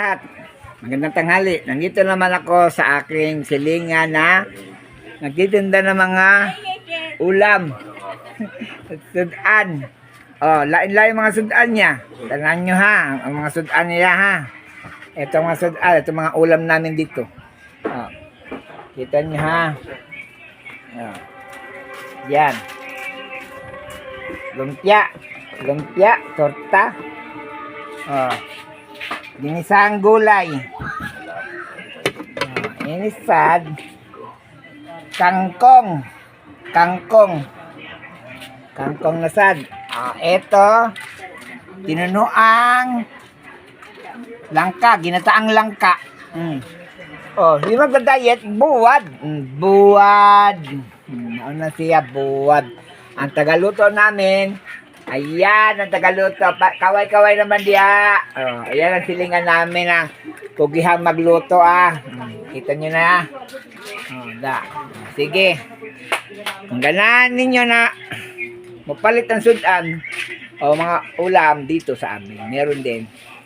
lahat. Magandang tanghali. Nandito naman ako sa aking silingan na nagtitinda ng mga ulam. sudan. Oh, lain-lain mga sudan niya. Tanan nyo ha, ang mga sudan niya ha. Ito mga sudan, ito mga ulam namin dito. Oh. Kita nyo ha. Oh. Yan. Lumpia. Lumpia, torta. Oh. Ginisang gulay. Oh, inisad. Kangkong. Kangkong. Kangkong na sad. Ah, eto. Tinunuang langka, ginataang langka. Mm. Oh, di magda-diet, buwad. Mm, buwad. Mm, ano na siya, buwad. Ang tagaluto namin, ayan, ang tagaluto. Kaway-kaway naman diya. Oh, ayan ang silingan namin na pugihang magluto ah. Mm, kita nyo na. Oh, da. Sige. Kung ganahan ninyo na mapalit ng sudan o mga ulam dito sa amin, meron din.